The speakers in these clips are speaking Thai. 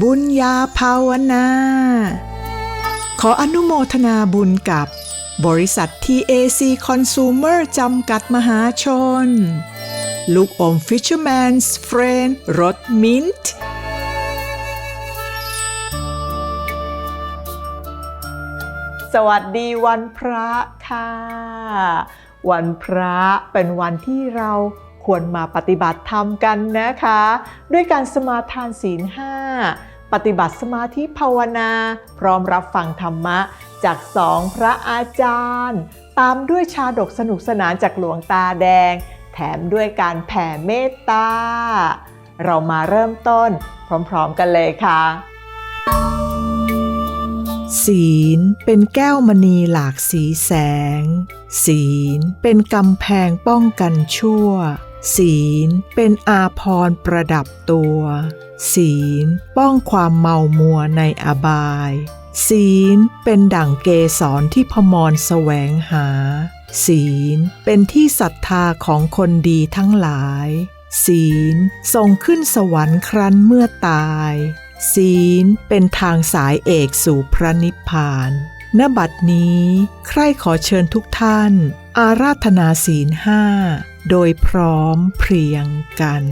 บุญญาภาวนา ขออนุโมทนาบุญกับบริษัท TAC Consumer จำกัดมหาชน ลูกอม Fisherman's Friend รสมิ้นท์สวัสดีวันพระค่ะ วันพระเป็นวันที่เราควรมาปฏิบัติธรรมกันนะคะ ด้วยการสมาทานศีลห้า ปฏิบัติสมาธิภาวนา พร้อมรับฟังธรรมะ จากสองพระอาจารย์ ตามด้วยชาดกสนุกสนานจากหลวงตาแดง แถมด้วยการแผ่เมตตา เรามาเริ่มต้น พร้อมๆกันเลยค่ะ ศีลเป็นแก้วมณีหลากสีแสง ศีลเป็นกำแพงป้องกันชั่ว ศีลเป็นอาพรณ์ประดับตัว ศีลป้องความเมามัวในอบาย ศีลเป็นดั่งเกสรที่พมรแสวงหา ศีลเป็นที่ศรัทธาของคนดีทั้งหลาย ศีลส่งขึ้นสวรรค์ครั้นเมื่อตาย ศีลเป็นทางสายเอกสู่พระนิพพานณบัดนี้ ใครขอเชิญทุกท่าน อาราธนาศีลห้า โดยพร้อมเพรียงกัน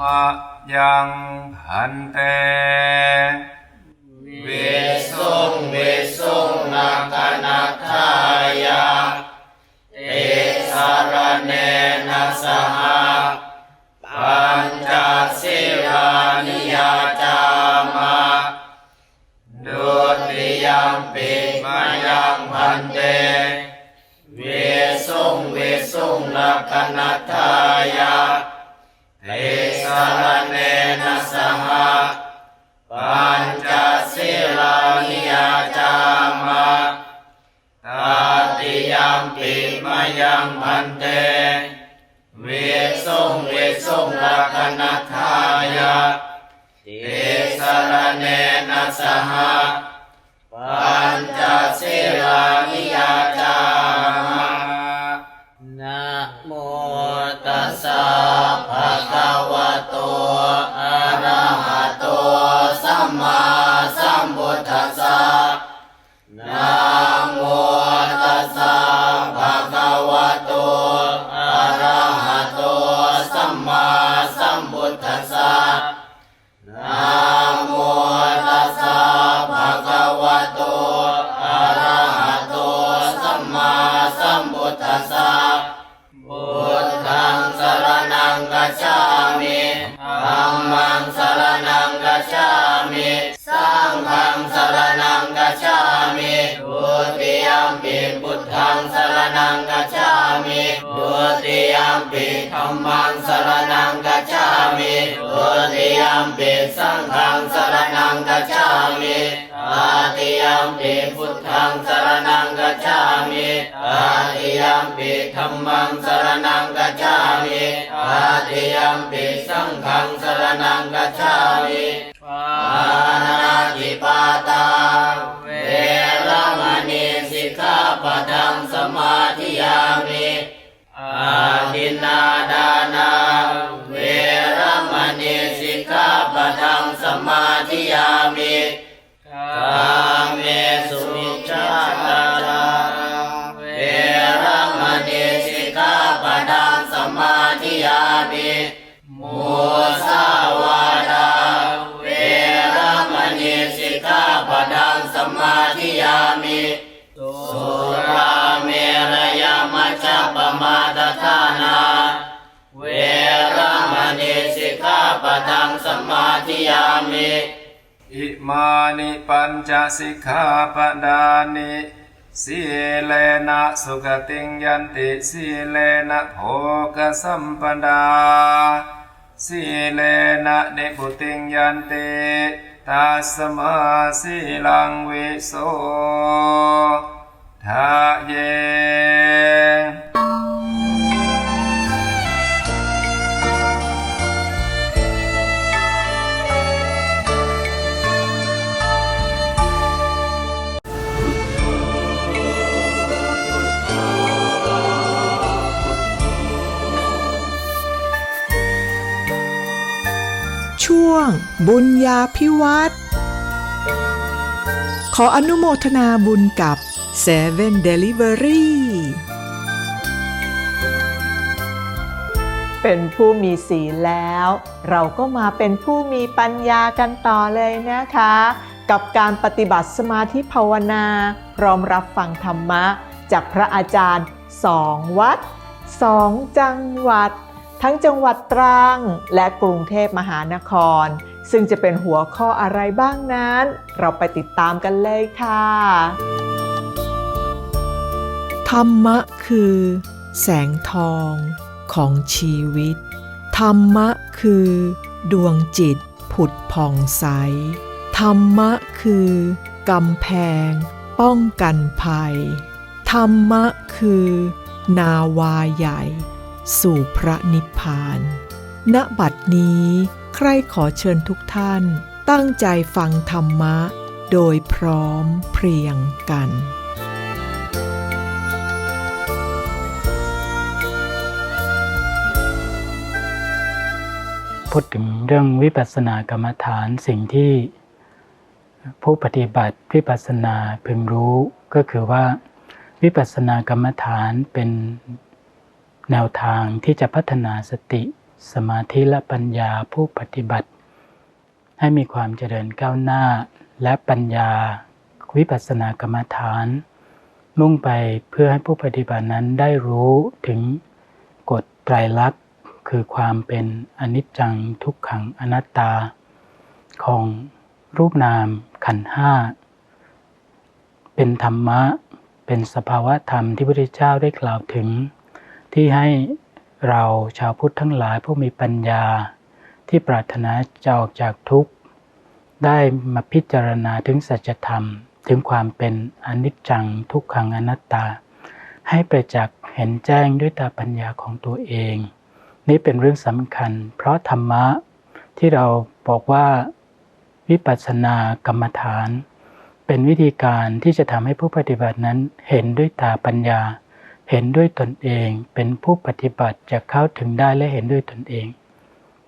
มะยังพันเต เวสุงเวสุงนาคนาคายา นาคนาทายาเอสารเนนะสหปัญจศิลานิยจามาตาติยมปิมายังพันเตเวสุงเวสุงลักนัทายาเตสรเนนะสหปัญจศิลานิยจาม มมังสรณังกัจฉามิทุติยมปิสังฆังสรณังกัจฉามิตาติยมปิพุทธังสรณังกัจฉามิตาติยมปิธัมมังสรณังกัจฉามิตาติยมปิสังฆังสรณังกัจฉามิปานาติปาตาเวรมณีสิกขาปะทังสมาธิยามิ อาทินาดานาเวรมณีสิกขาปะทังสมาธิยามิกาเมสุมิชาตาราเวรมณีสิกขาปะทังสมาธิยามิมุสา นาเวรมณีสิกขาปะทังสมาธิยามิอิมานิปัญจสิกขาปดานิสีเลนะสุขติงยันติสีเลนะโภกสัมปดาสีเลนะเดปุติงยันติตัสมาสีลังวิโสทะเย ง บุญญาพิวัตรขออนุโมทนาบุญกับ7 Delivery เป็นผู้มีศีลแล้ว เราก็มาเป็นผู้มีปัญญากันต่อเลยนะคะ กับการปฏิบัติสมาธิภาวนา พร้อมรับฟังธรรมะ จากพระอาจารย์สองวัดสองจังหวัด ทั้งจังหวัดตรังและกรุงเทพมหานคร ซึ่งจะเป็นหัวข้ออะไรบ้างนั้น เราไปติดตามกันเลยค่ะ ธรรมะคือ แสงทองของชีวิต ธรรมะคือ ดวงจิตผุดผ่องใส ธรรมะคือกำแพง ป้องกันภัย ธรรมะคือ นาวาใหญ่ สู่พระนิพพาน ณ บัดนี้ ใครขอเชิญทุกท่านตั้งใจฟังธรรมะ โดยพร้อมเพรียงกันพูดถึงเรื่องวิปัสสนากรรมฐานสิ่งที่ ผู้ปฏิบัติวิปัสสนาพึงรู้ก็คือว่า วิปัสสนากรรมฐานเป็น แนวทางที่จะพัฒนาสติ สมาธิและปัญญาผู้ปฏิบัติ ให้มีความเจริญก้าวหน้า และปัญญาวิปัสสนากรรมฐาน มุ่งไปเพื่อให้ผู้ปฏิบัตินั้นได้รู้ถึงกฎไตรลักษณ์คือความเป็นอนิจจังทุกขังอนัตตา ของรูปนามขันห้า เป็นธรรมะ เป็นสภาวะธรรมที่พระพุทธเจ้าได้กล่าวถึง ที่ให้เราชาวพุทธทั้งหลายผู้มีปัญญาที่ปรารถนาจะออกจากทุกข์ ได้มาพิจารณาถึงสัจธรรม ถึงความเป็นอนิจจังทุกขังอนัตตา ให้ประจักษ์เห็นแจ้งด้วยตาปัญญาของตัวเอง นี่เป็นเรื่องสำคัญ เพราะธรรมะที่เราบอกว่าวิปัสสนากรรมฐาน เป็นวิธีการที่จะทำให้ผู้ปฏิบัตินั้นเห็นด้วยตาปัญญา เห็นด้วยตนเองเป็นผู้ปฏิบัติจะเข้าถึงได้และเห็นด้วยตนเอง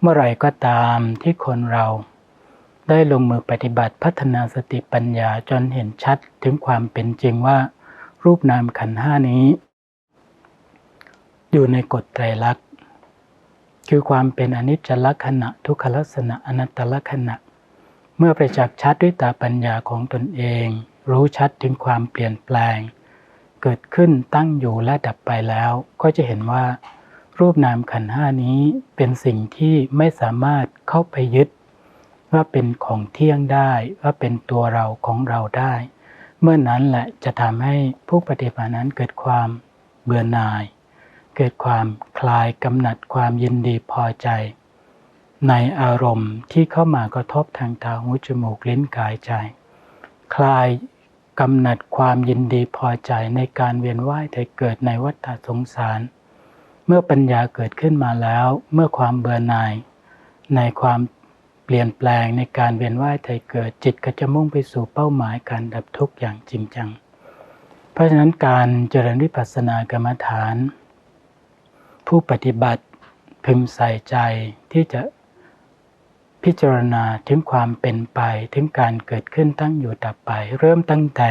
เมื่อไหร่ก็ตามที่คนเรา ได้ลงมือปฏิบัติพัฒนาสติปัญญาจนเห็นชัดถึงความเป็นจริงว่า รูปนามขันห้านี้ อยู่ในกฎไตรลักษณ์คือความเป็นอนิจจลักษณะทุกขลักษณะอนัตตลักษณะ เมื่อประจักษ์ชัดด้วยตาปัญญาของตนเอง รู้ชัดถึงความเปลี่ยนแปลง เกิดขึ้นตั้งอยู่และดับไปแล้ว ก็จะเห็นว่า รูปนามขันห้านี้เป็นสิ่งที่ไม่สามารถเข้าไปยึด ว่าเป็นของเที่ยงได้ว่าเป็นตัวเราของเราได้ เมื่อนั้นแหละจะทำให้ผู้ปฏิบัตินั้นเกิดความเบื่อหน่าย เกิดความคลายกำหนัดความยินดีพอใจ ในอารมณ์ที่เข้ามากระทบทางตาหูจมูกลิ้นกายใจ คลาย กำหนัดความยินดีพอใจในการเวียนว่ายแต่เกิดในวัฏสงสาร เมื่อปัญญาเกิดขึ้นมาแล้วเมื่อความเบื่อหน่าย ในความเปลี่ยนแปลงในการเวียนว่ายแต่เกิดจิตก็จะมุ่งไปสู่เป้าหมายการดับทุกข์อย่างจริงจัง เพราะฉะนั้นการเจริญวิปัสสนากรรมฐาน ผู้ปฏิบัติพึงใส่ใจที่จะ พิจารณาถึงความเป็นไปถึงการเกิดขึ้นตั้งอยู่ดับไป เริ่มตั้งแต่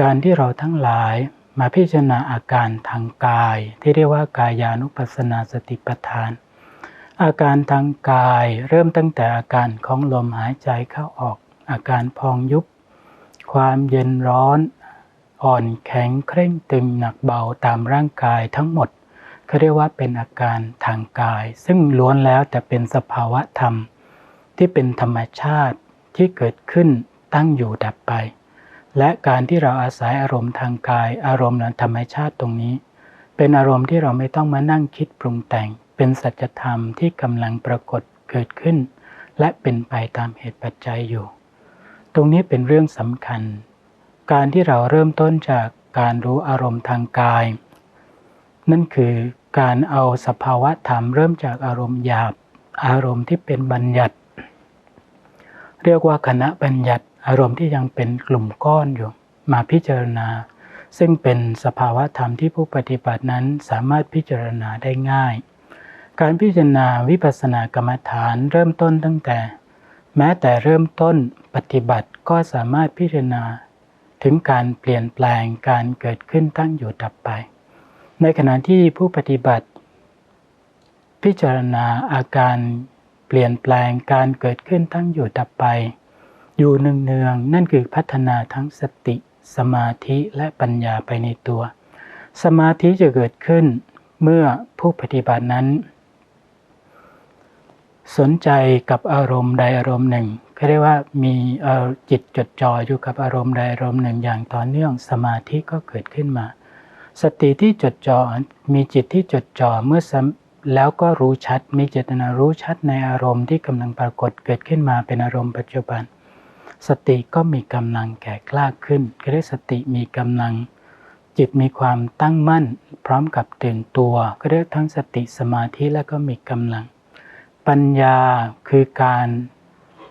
การที่เราทั้งหลายมาพิจารณาอาการทางกาย ที่เรียกว่ากายานุปัสสนาสติปัฏฐาน อาการทางกายเริ่มตั้งแต่อาการของลมหายใจเข้าออก อาการพองยุบ ความเย็นร้อน อ่อนแข็งเคร่งตึงหนักเบาตามร่างกายทั้งหมด เขาเรียกว่าเป็นอาการทางกาย ซึ่งล้วนแล้วแต่เป็นสภาวะธรรม ที่เป็นธรรมชาติที่เกิดขึ้นตั้งอยู่ดับไป และการที่เราอาศัยอารมณ์ทางกาย อารมณ์ธรรมชาติตรงนี้ เป็นอารมณ์ที่เราไม่ต้องมานั่งคิดปรุงแต่ง เป็นสัจธรรมที่กำลังปรากฏเกิดขึ้น และเป็นไปตามเหตุปัจจัยอยู่ ตรงนี้เป็นเรื่องสำคัญ การที่เราเริ่มต้นจากการรู้อารมณ์ทางกาย นั่นคือการเอาสภาวะธรรมเริ่มจากอารมณ์หยาบ อารมณ์ที่เป็นบัญญัติ เรียกว่าคณะบัญญัติ อารมณ์ที่ยังเป็นกลุ่มก้อนอยู่ มาพิจารณา ซึ่งเป็นสภาวะธรรมที่ผู้ปฏิบัตินั้นสามารถพิจารณาได้ง่าย การพิจารณาวิปัสสนากรรมฐานเริ่มต้นตั้งแต่ แม้แต่เริ่มต้นปฏิบัติก็สามารถพิจารณา ถึงการเปลี่ยนแปลงการเกิดขึ้นตั้งอยู่ดับไป ในขณะที่ผู้ปฏิบัติ พิจารณาอาการเปลี่ยนแปลงการเกิดขึ้นตั้งอยู่ดับไป อยู่เนืองๆนั่นคือพัฒนาทั้งสติ สมาธิและปัญญาไปในตัว สมาธิจะเกิดขึ้นเมื่อผู้ปฏิบัตินั้น สนใจกับอารมณ์ใดอารมณ์หนึ่งเขาเรียกว่ามีจิตจดจ่ออยู่กับอารมณ์ใดอารมณ์หนึ่งอย่างต่อเนื่องสมาธิก็เกิดขึ้นมา สติที่จดจ่อมีจิตที่จดจ่อเมื่อแล้วก็รู้ชัด มีเจตนารู้ชัดในอารมณ์ที่กำลังปรากฏเกิดขึ้นมาเป็นอารมณ์ปัจจุบัน สติก็มีกำลังแก่กล้าขึ้นก็เรียกสติมีกำลัง จิตมีความตั้งมั่น พร้อมกับตื่นตัวก็เรียกทั้งสติสมาธิและก็มีกำลัง ปัญญาคือการ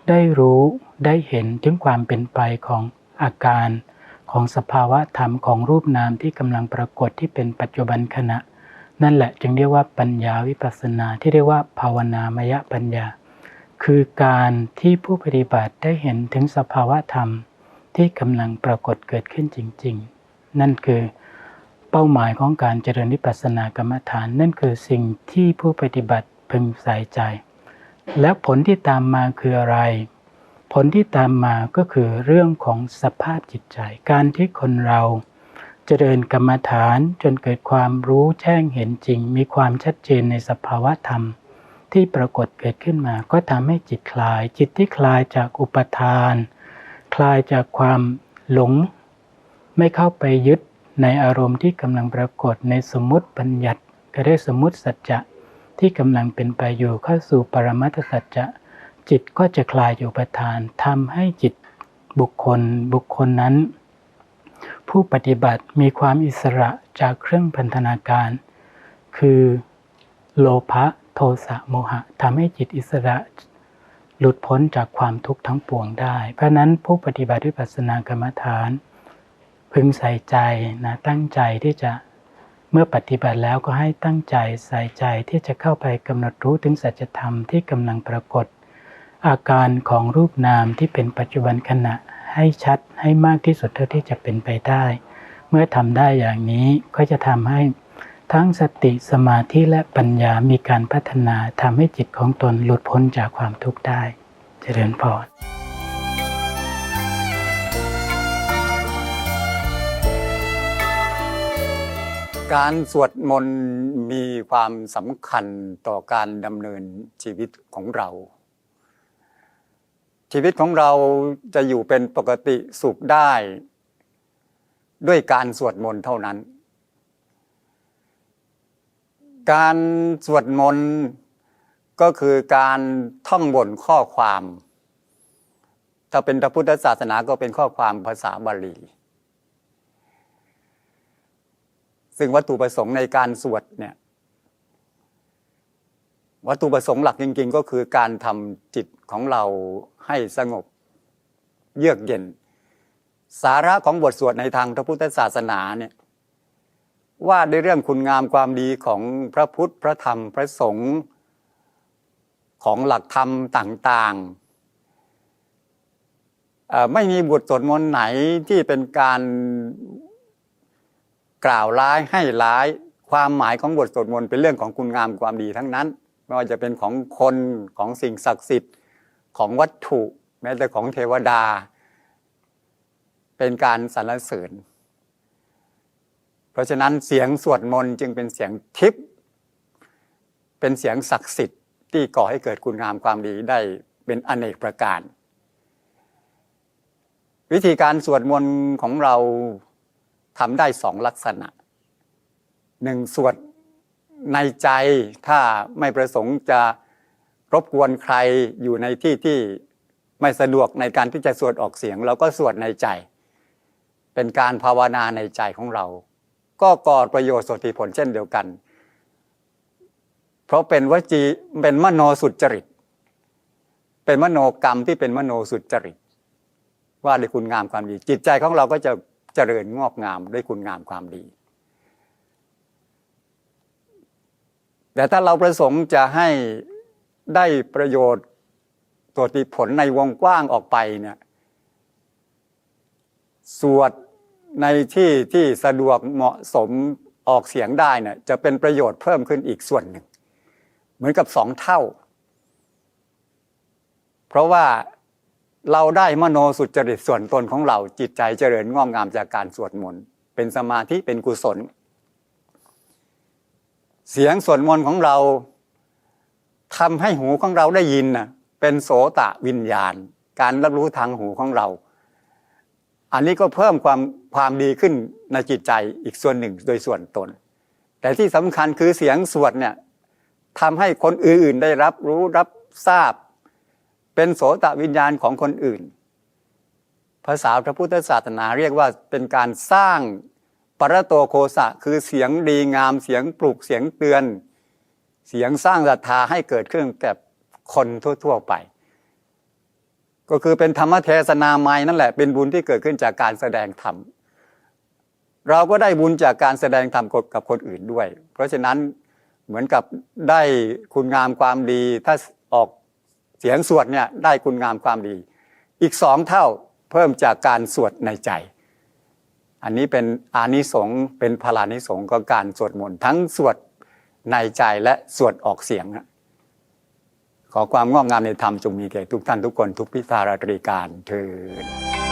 ได้รู้ได้เห็นถึงความเป็นไปของอาการ ของสภาวะธรรมของรูปนามที่กำลังปรากฏที่เป็นปัจจุบันขณะ นั่นแหละจึงเรียกว่าปัญญาวิปัสสนาที่เรียกว่าภาวนามยปัญญา คือการที่ผู้ปฏิบัติได้เห็นถึงสภาวะธรรมที่กำลังปรากฏเกิดขึ้นจริง ๆ นั่นคือเป้าหมายของการเจริญวิปัสสนากรรมฐาน นั่นคือสิ่งที่ผู้ปฏิบัติพึงใส่ใจ และผลที่ตามมาคืออะไร ผลที่ตามมาก็คือเรื่องของสภาพจิตใจ การที่คนเราเจริญกรรมฐานจนเกิดความรู้แจ้งเห็นจริง มีความชัดเจนในสภาวะธรรม ที่ปรากฏเกิดขึ้นมา ก็ทำให้จิตคลาย จิตที่คลายจากอุปทาน คลายจากความหลง ไม่เข้าไปยึดในอารมณ์ที่กำลังปรากฏในสมมติบัญญัติก็ได้สมมติสัจจะที่กำลังเป็นไปอยู่เข้าสู่ปรมัตถสัจจะ จิตก็จะคลายอยู่ประทานทำให้จิตบุคคลบุคคลนั้น ผู้ปฏิบัติมีความอิสระจากเครื่องพันธนาการ คือโลภะโทสะโมหะทำให้จิตอิสระหลุดพ้นจากความทุกข์ทั้งปวงได้ เพราะนั้นผู้ปฏิบัติวิปัสสนากรรมฐาน พึงใส่ใจนะตั้งใจที่จะเมื่อปฏิบัติแล้วก็ให้ตั้งใจใส่ใจที่จะเข้าไปกำหนดรู้ถึงสัจธรรมที่กำลังปรากฏ อาการของรูปนามที่เป็นปัจจุบันขณะให้ชัดให้มากที่สุดเท่าที่จะเป็นไปได้ เมื่อทำได้อย่างนี้ก็จะทำให้ทั้งสติสมาธิและปัญญามีการพัฒนาทำให้จิตของตนหลุดพ้นจากความทุกข์ได้ เจริญพรการสวดมนต์มีความสำคัญต่อการดำเนินชีวิตของเรา ชีวิตของเราจะอยู่เป็นปกติสุขได้ ด้วยการสวดมนต์เท่านั้น การสวดมนต์ก็คือการท่องบนข้อความ ถ้าเป็นพระพุทธศาสนาก็เป็นข้อความภาษาบาลี ซึ่งวัตถุประสงค์ในการสวดเนี่ย วัตถุประสงค์หลักจริง ๆ ก็คือการทำจิตของเราให้สงบเยือกเย็น สาระของบทสวดในทางพระพุทธศาสนาเนี่ยว่าด้วยเรื่องคุณงามความดีของพระพุทธพระธรรมพระสงฆ์ของหลักธรรมต่างๆ ไม่มีบทสวดมนต์ไหนที่เป็นการกล่าวร้ายให้ร้ายความหมายของบทสวดมนต์เป็นเรื่องของคุณงามความดีทั้งนั้น ไม่ว่าจะเป็นของคนของสิ่งศักดิ์สิทธิ์ของวัตถุ แม้แต่ของเทวดา เป็นการสรรเสริญ เพราะฉะนั้นเสียงสวดมนต์จึงเป็นเสียงทิพย์เป็นเสียงศักดิ์สิทธิ์ที่ก่อให้เกิดคุณงามความดีได้เป็นอเนกประการ วิธีการสวดมนต์ของเราทำได้สองลักษณะหนึ่งสวด ในใจถ้าไม่ประสงค์จะรบกวนใครอยู่ในที่ที่ไม่สะดวกในการที่จะสวดออกเสียง เราก็สวดในใจ เป็นการภาวนาในใจของเรา ก็ก่อประโยชน์สติผลเช่นเดียวกัน เพราะเป็นวจีเป็นมโนสุจริต เป็นมโนกรรมที่เป็นมโนสุจริต ว่าด้วยคุณงามความดี จิตใจของเราก็จะเจริญงอกงามด้วยคุณงามความดี แต่ถ้าเราประสงค์จะให้ได้ประโยชน์ตัวติผลในวงกว้างออกไปเนี่ยสวดในที่ที่สะดวกเหมาะสมออกเสียงได้เนี่ยจะเป็นประโยชน์เพิ่มขึ้นอีกส่วนหนึ่ง เหมือนกับสองเท่า เพราะว่าเราได้มโนสุจริตส่วนตนของเราจิตใจเจริญงอกงามจากการสวดมนต์เป็นสมาธิเป็นกุศล เสียงสวดมนต์ของเราทำให้หูของเราได้ยินนะเป็นโสตะวิญญาณ การรับรู้ทางหูของเรา อันนี้ก็เพิ่มความความดีขึ้นในจิตใจอีกส่วนหนึ่งโดยส่วนตน แต่ที่สำคัญคือเสียงสวดเนี่ยทำให้คนอื่นๆได้รับรู้รับทราบ เป็นโสตะวิญญาณของคนอื่น ภาษาพระพุทธศาสนาเรียกว่าเป็นการสร้าง รโตโคสะคือเสียงดีงามเสียงปลุกเสียงเตือน เสียงสร้างศรัทธาให้เกิดขึ้นแก่คนทั่ว ๆไป ก็คือเป็นธรรมเทศนาไม้นั่นแหละเป็นบุญที่เกิดขึ้นจากการแสดงธรรมเราก็ได้บุญจากการแสดงธรรมกับคนอื่นด้วย เพราะฉะนั้นเหมือนกับได้คุณงามความดี ถ้าออกเสียงสวดเนี่ยได้คุณงามความดี อีกสองเท่าเพิ่มจากการสวดในใจ อันนี้เป็นอานิสงส์เป็นพลานิสงส์ก็การสวดมนต์ทั้งสวดในใจและสวดออกเสียงขอความงอกงามในธรรมจงมีแก่ทุกท่านทุกคนทุกพิธาราตรีการเทิด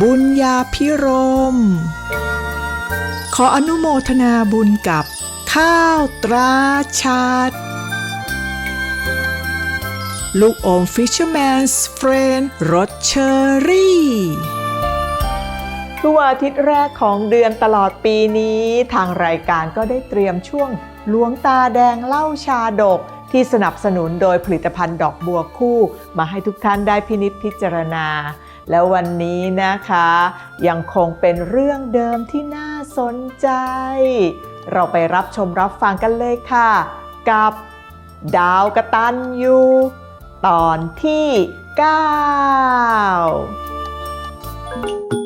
บุญญาพิรม ขออนุโมทนาบุญกับข้าวตราชาดลูกอม Fisherman's Friend รสเชอรี่ทุกวันอาทิตย์แรกของเดือนตลอดปีนี้ ทางรายการก็ได้เตรียมช่วงหลวงตาแดงเล่าชาดกที่สนับสนุนโดยผลิตภัณฑ์ดอกบัวคู่ มาให้ทุกท่านได้พินิจพิจารณา แล้ววันนี้นะคะ ยังคงเป็นเรื่องเดิมที่น่าสนใจ เราไปรับชมรับฟังกันเลยค่ะ กับดาวกระตันยูตอนที่ 9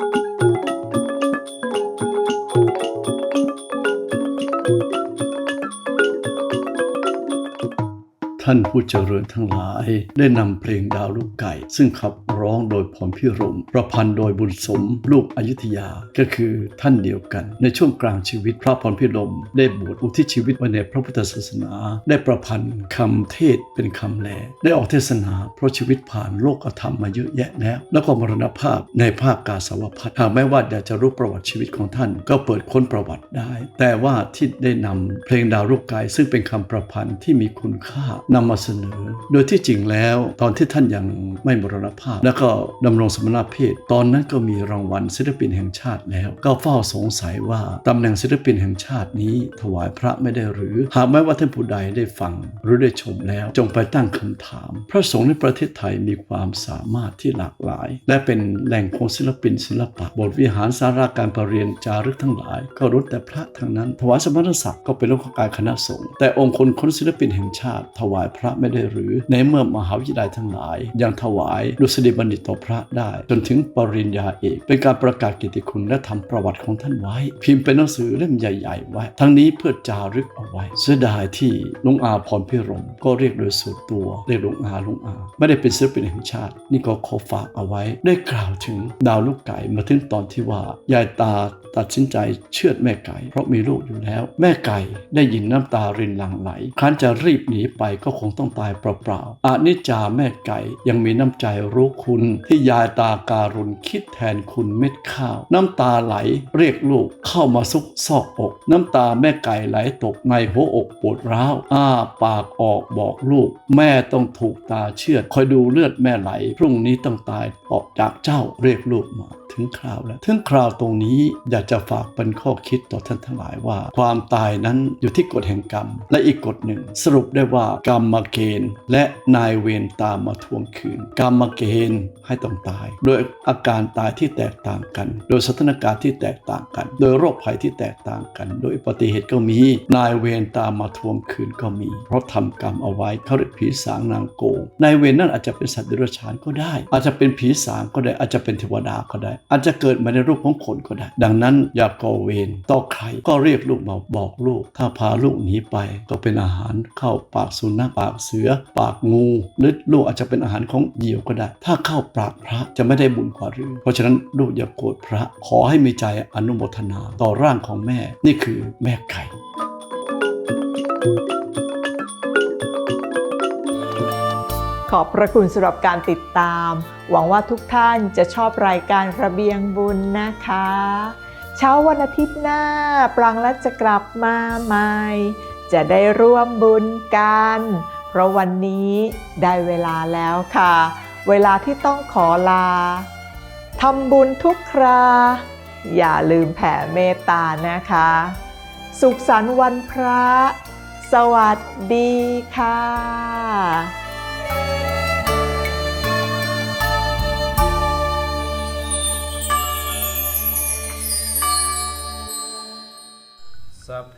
ท่านผู้เจริญทั้งหลาย ได้นำเพลงดาวลูกไก่ ซึ่งขับร้องโดยพรพิรม ประพันธ์โดยบุญสมลูกอยุธยาก็คือท่านเดียวกัน ในช่วงกลางชีวิตพระพรพิรม ได้บวชอุทิศชีวิตไว้ในพระพุทธศาสนา ได้ประพันธ์คำเทศเป็นคำแล ได้ออกเทศนาเพราะชีวิตผ่านโลกธรรมมาเยอะแยะแล้ว แล้วก็มรณภาพในภาคกาสาวพัฒหากแม้ว่าอยากจะรู้ประวัติชีวิตของท่าน ก็เปิดค้นประวัติได้ แต่ว่าที่ได้นำเพลงดาวลูกไก่ซึ่งเป็นคำประพันธ์ที่มีคุณค่านำมาเสนอ โดยที่จริงแล้วตอนที่ท่านยังไม่มรณภาพ แล้วก็ดำรงสมณเพศ ตอนนั้นก็มีรางวัลศิลปินแห่งชาติแล้ว ก็เฝ้าสงสัยว่าตำแหน่งศิลปินแห่งชาตินี้ ถวายพระไม่ได้หรือ หากแม้ว่าท่านผู้ใดได้ฟังหรือได้ชมแล้ว จงไปตั้งคำถาม พระสงฆ์ในประเทศไทยมีความสามารถที่หลากหลาย และเป็นแหล่งของศิลปินศิลปะ บทวิหารสาราการประเรียนจารึกทั้งหลาย ก็รุดแต่พระทั้งนั้น ถวายสมณศักดิ์ก็เป็นเรื่องของการคณะสงฆ์แต่องค์คนคนศิลปินแห่งชาติถวายพระไม่ได้หรือ ในเมื่อมหาวิทยาลัยทั้งหลาย ยังถวายดุษฎีบัณฑิตต่อพระได้ จนถึงปริญญาเอก เป็นการประกาศกียรติคุณและทำประวัติของท่านไว้ พิมพ์เป็นหนังสือเล่มใหญ่ ๆ ไว้ ทั้งนี้เพื่อจารึกเอาไว้ เสียดายที่ลุงอาพรพิรมก็เรียกโดยส่วนตัวเรียกลุงอาลุงอา ไม่ได้เป็นศิลปินแห่งชาติ นี่ก็ขอฝากเอาไว้ ได้กล่าวถึงดาวลูกไก่มาถึงตอนที่ว่ายายตา ตัดสินใจเชือดแม่ไก่ เพราะมีลูกอยู่แล้ว แม่ไก่ได้ยินน้ำตารินหลั่งไหลครั้นจะรีบหนีไปก็คงต้องตายเปล่าๆอานิจจาแม่ไก่ยังมีน้ำใจรู้คุณ ที่ยายตาการุณคิดแทนคุณเม็ดข้าว น้ำตาไหลเรียกลูกเข้ามาซุกซอกอก น้ำตาแม่ไก่ไหลตกในหัวอกปวดร้าวอ้าปากออกบอกลูก แม่ต้องถูกตาเชือด คอยดูเลือดแม่ไหล พรุ่งนี้ต้องตายออกจากเจ้าเรียกลูกมา ถึงคราวแล้ว ถึงคราวตรงนี้อยากจะฝากเป็นข้อคิดต่อท่านทั้งหลายว่า ความตายนั้นอยู่ที่กฎแห่งกรรม และอีกกฎหนึ่ง สรุปได้ว่ากรรมมาเกณฑ์ และนายเวรตามมาทวงคืน กรรมมาเกณฑ์ให้ต้องตาย โดยอาการตายที่แตกต่างกัน โดยสถานการณ์ที่แตกต่างกัน โดยโรคภัยที่แตกต่างกัน โดยอุบัติเหตุก็มี นายเวรตามมาทวงคืนก็มี เพราะทำกรรมเอาไว้เขาเรียกผีสางนางโกงนายเวรนั่นอาจจะเป็นสัตว์เดรัจฉานก็ได้ อาจจะเป็นผีสางก็ได้อาจจะเป็นเทวดาก็ได้อาจจะเกิดมาในรูปของคนก็ได้ ดังนั้นอย่าก่อเวรต่อใครก็เรียกลูกมาบอกลูก ถ้าพาลูกหนีไปก็เป็นอาหารเข้าปากสุนัขปากเสือ ปากงูหรือลูกอาจจะเป็นอาหารของเหยี่ยวก็ได้ ถ้าเข้าปากพระจะไม่ได้บุญกว่าหรือ เพราะฉะนั้นลูกอย่าโกรธพระ ขอให้มีใจอนุโมทนาต่อร่างของแม่ นี่คือแม่ไก่ ขอบพระคุณสำหรับการติดตาม หวังว่าทุกท่านจะชอบรายการระเบียงบุญนะคะ เช้าวันอาทิตย์หน้า ปรางและจะกลับมาใหม่ จะได้ร่วมบุญกัน เพราะวันนี้ได้เวลาแล้วค่ะ เวลาที่ต้องขอลาทำบุญทุกครา อย่าลืมแผ่เมตตานะคะ สุขสันต์วันพระ สวัสดีค่ะ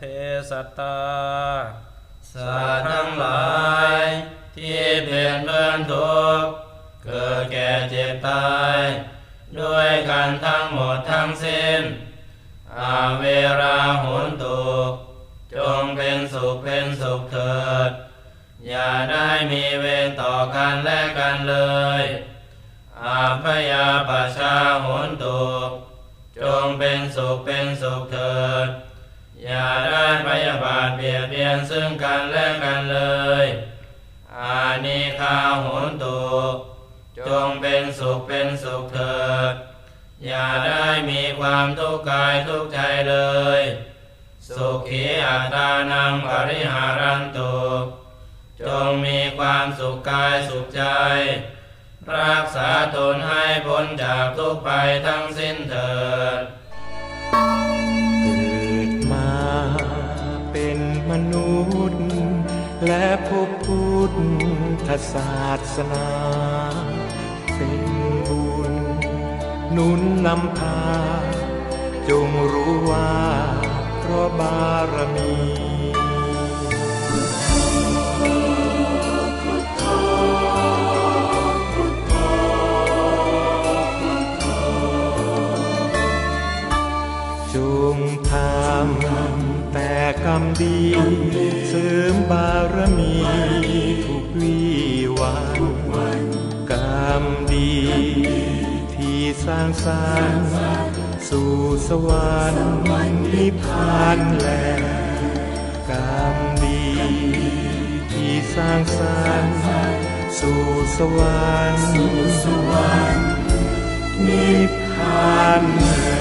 สัพเพสัตตาสัตว์ทั้งหลายที่เปลี่ยนเพื่อนทุกข์เกิดแก่เจ็บตาย ด้วยกันทั้งหมดทั้งสิ้น อาเวราหุนตุจงเป็นสุขเป็นสุขเถิด อย่าได้มีเวรต่อกันและกันเลย อาพยาปชาหุนตุจงเป็นสุขเป็นสุขเถิด อย่าได้พยาบาทเบียดเบียนซึ่งกันและกันเลย อานิคาโหนตุจงเป็นสุขเป็นสุขเถิด อย่าได้มีความทุกข์กายทุกข์ใจเลย สุขีอัตานังปริหารันตุจงมีความสุขกายสุขใจ รักษาตนให้พ้นจากทุกข์ไปทั้งสิ้นเถิด และผู้พุทธศาสนา เป็นบุญนุนนำพา จงรู้ว่าเพราะบารมี กรรมดี เสริมบารมีทุกวีวัน กรรมดี ที่สร้างสรรค์สู่สวรรค์นิพพานแลกรรมดี ที่สร้างสรรค์สู่สวรรค์นิพพานแล